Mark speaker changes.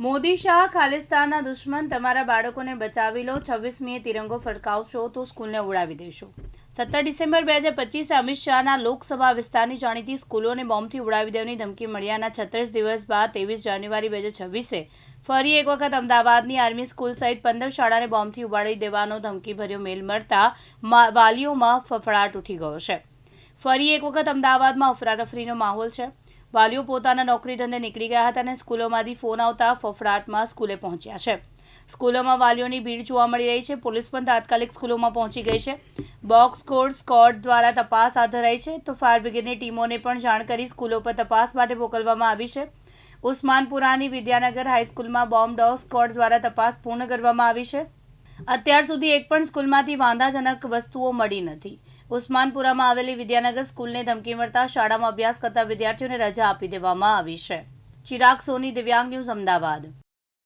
Speaker 1: મોદી શાહ ખાલિસ્તાનના દુશ્મન તમારા બાળકોને બચાવી લો, છવ્વીસમીએ તિરંગો ફરકાવશો તો સ્કૂલને ઉડાવી દેશો. સત્તર ડિસેમ્બર બે હજાર પચીસે અમિત શાહના લોકસભા વિસ્તારની જાણીતી સ્કૂલોને બોમ્બથી ઉડાવી દેવાની ધમકી મળ્યાના છત્રીસ દિવસ બાદ ત્રેવીસ જાન્યુઆરી બે હજાર છવ્વીસે ફરી એક વખત અમદાવાદની આર્મી સ્કૂલ સહિત પંદર શાળાને બોમ્બથી ઉડાડી દેવાનો ધમકીભર્યો મેલ મળતા વાલીઓમાં ફફડાટ ઉઠી ગયો છે. ફરી એક વખત અમદાવાદમાં અફરાતફરીનો માહોલ છે. વાલીઓ પોતાના નોકરી ધંધે નીકળી ગયા હતા અને સ્કૂલોમાંથી ફોન આવતા ફફડાટમાં સ્કૂલે પહોંચ્યા છે. સ્કૂલોમાં વાલીઓની ભીડ જોવા મળી રહી છે. પોલીસ પણ તાત્કાલિક સ્કૂલોમાં પહોંચી ગઈ છે. બોક્સ કોડ સ્કોડ દ્વારા તપાસ હાથ ધરાઈ છે. તો ફાયર બ્રિગેડની ટીમોને પણ જાણ કરી સ્કૂલો પર તપાસ માટે મોકલવામાં આવી છે. ઉસ્માનપુરાની વિદ્યાનગર હાઈસ્કૂલમાં બોમ્બ ડોગ સ્કોડ દ્વારા તપાસ પૂર્ણ કરવામાં આવી છે. અત્યાર સુધી એક પણ સ્કૂલમાંથી વાંધાજનક વસ્તુઓ મળી નથી. ઉસ્માનપુરામાં આવેલી વિદ્યાનગર સ્કૂલને ધમકી મળતા શાળામાં અભ્યાસ કરતા વિદ્યાર્થીઓને રજા આપી દેવામાં આવી છે. ચિરાગ સોની, દિવ્યાંગ ન્યૂઝ, અમદાવાદ.